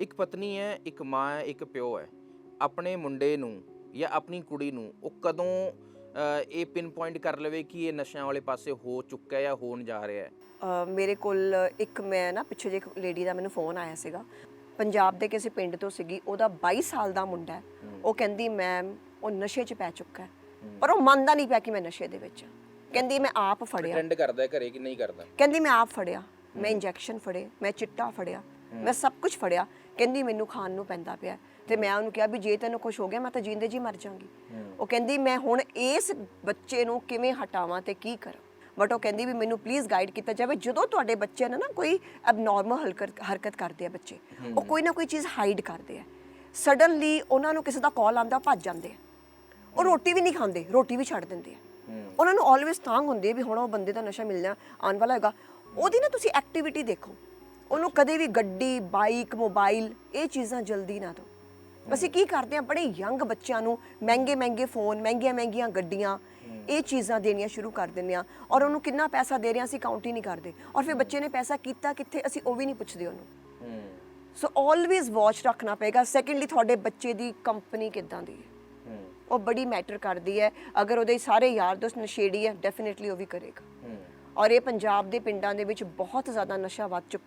ਇੱਕ ਪਤਨੀ ਹੈ ਇੱਕ ਮਾਂ ਹੈ ਇੱਕ ਪਿਓ ਹੈ। ਆਪਣੇ ਮੁੰਡੇ ਨੂੰ ਜਾਂ ਆਪਣੀ ਕੁੜੀ ਨੂੰ ਉਹ ਕਦੋਂ ਇਹ ਪਿਨ ਪੁਆਇੰਟ ਕਰ ਲਵੇ ਕਿ ਇਹ ਨਸ਼ਿਆਂ ਵਾਲੇ ਪਾਸੇ ਹੋ ਚੁੱਕਾ ਹੈ ਜਾਂ ਹੋਣ ਜਾ ਰਿਹਾ ਹੈ? ਮੇਰੇ ਕੋਲ ਇੱਕ ਮੈਂ ਨਾ ਪਿੱਛੇ ਜੇ ਇੱਕ ਲੇਡੀ ਦਾ ਮੈਨੂੰ ਫੋਨ ਆਇਆ ਸੀਗਾ। ਪੰਜਾਬ ਦੇ ਕਿਸੇ ਪਿੰਡ ਤੋਂ ਸੀਗੀ ਉਹਦਾ 22 ਸਾਲ ਦਾ ਮੁੰਡਾ ਹੈ। ਉਹ ਕਹਿੰਦੀ ਮੈਮ ਉਹ ਨਸ਼ੇ 'ਚ ਪੈ ਚੁੱਕਾ ਹੈ। ਪਰ ਉਹ ਮੰਨਦਾ ਨਹੀਂ ਪਿਆ ਕਿ ਮੈਂ ਨਸ਼ੇ ਦੇ ਵਿੱਚ। ਕਹਿੰਦੀ ਮੈਂ ਆਪ ਫੜਿਆ। ਅਟੈਂਡ ਕਰਦਾ ਘਰੇ ਕਿ ਨਹੀਂ ਕਰਦਾ? ਕਹਿੰਦੀ ਮੈਂ ਆਪ ਫੜਿਆ। ਮੈਂ ਇੰਜੈਕਸ਼ਨ ਫੜੇ ਮੈਂ ਚਿੱਟਾ ਫੜਿਆ। ਮੈਂ ਸਭ ਕੁਝ ਫੜਿਆ। ਕਹਿੰਦੀ ਮੈਨੂੰ ਖਾਣ ਨੂੰ ਪੈਂਦਾ ਪਿਆ। ਤੇ ਮੈਂ ਉਹਨੂੰ ਕਿਹਾ ਵੀ ਜੇ ਤੈਨੂੰ ਕੁਝ ਹੋ ਗਿਆ ਮੈਂ ਤਾਂ ਜੀਂਦੇ ਜੀ ਮਰ ਜਾਵਾਂਗੀ। ਉਹ ਕਹਿੰਦੀ ਮੈਂ ਹੁਣ ਇਸ ਬੱਚੇ ਨੂੰ ਕਿਵੇਂ ਹਟਾਵਾਂ ਤੇ ਕੀ ਕਰਾਂ? ਬਟ ਉਹ ਕਹਿੰਦੀ ਵੀ ਮੈਨੂੰ ਪਲੀਜ਼ ਗਾਈਡ ਕੀਤਾ ਜਾਵੇ। ਜਦੋਂ ਤੁਹਾਡੇ ਬੱਚੇ ਨੇ ਨਾ ਕੋਈ ਅਬਨੋਰਮਲ ਹਰਕਤ ਹਰਕਤ ਕਰਦੇ ਆ ਬੱਚੇ ਉਹ ਕੋਈ ਨਾ ਕੋਈ ਚੀਜ਼ ਹਾਈਡ ਕਰਦੇ ਆ। ਸਡਨਲੀ ਉਹਨਾਂ ਨੂੰ ਕਿਸੇ ਦਾ ਕਾਲ ਆਂਦਾ ਭੱਜ ਜਾਂਦੇ ਆ। ਉਹ ਰੋਟੀ ਵੀ ਨਹੀਂ ਖਾਂਦੇ ਰੋਟੀ ਵੀ ਛੱਡ ਦਿੰਦੇ ਆ। ਉਹਨਾਂ ਨੂੰ ਆਲਵੇਸ ਤਾਂਗ ਹੁੰਦੀ ਹੈ ਵੀ ਹੁਣ ਉਹ ਬੰਦੇ ਦਾ ਨਸ਼ਾ ਮਿਲਣਾ ਆਉਣ ਵਾਲਾ ਹੈਗਾ ਉਹਦੀ ਨਾ ਤੁਸੀਂ ਐਕਟੀਵਿਟੀ ਦੇਖੋ। ਉਹਨੂੰ ਕਦੇ ਵੀ ਗੱਡੀ ਬਾਈਕ ਮੋਬਾਈਲ ਇਹ ਚੀਜ਼ਾਂ ਜਲਦੀ ਨਾ ਦਿਓ। ਅਸੀਂ ਕੀ ਕਰਦੇ ਆ ਬੜੇ ਯੰਗ ਬੱਚਿਆਂ ਨੂੰ ਮਹਿੰਗੇ ਮਹਿੰਗੇ ਫੋਨ ਮਹਿੰਗੀਆਂ ਮਹਿੰਗੀਆਂ ਗੱਡੀਆਂ ਇਹ ਚੀਜ਼ਾਂ ਦੇਣੀਆਂ ਸ਼ੁਰੂ ਕਰ ਦਿੰਦੇ ਆ ਔਰ ਉਹਨੂੰ ਕਿੰਨਾ ਪੈਸਾ ਦੇ ਰਹੇ ਆ ਅਸੀਂ ਕਾਊਂਟ ਹੀ ਨਹੀਂ ਕਰਦੇ। ਔਰ ਫਿਰ ਬੱਚੇ ਨੇ ਪੈਸਾ ਕੀਤਾ ਕਿੱਥੇ ਅਸੀਂ ਉਹ ਵੀ ਨਹੀਂ ਪੁੱਛਦੇ ਉਹਨੂੰ। ਸੋ ਆਲਵੇਜ਼ ਵਾਚ ਰੱਖਣਾ ਪਏਗਾ। ਸੈਕੰਡਲੀ ਤੁਹਾਡੇ ਬੱਚੇ ਦੀ ਕੰਪਨੀ ਕਿੱਦਾਂ ਦੀ ਹੈ? ਉਹ ਬੜੀ ਮੈਟਰ ਕਰਦੀ ਹੈ। ਅਗਰ ਉਹਦੇ ਸਾਰੇ ਯਾਰ ਦੋਸਤ ਨਸ਼ੇੜੀ ਹੈ ਡੈਫੀਨਿਟਲੀ ਉਹ ਵੀ ਕਰੇਗਾ। ਔਰ ਇਹ ਪੰਜਾਬ ਦੇ ਪਿੰਡਾਂ ਦੇ ਵਿੱਚ ਬਹੁਤ ਜ਼ਿਆਦਾ ਨਸ਼ਾ ਵੱਧ ਚੁੱਕਾ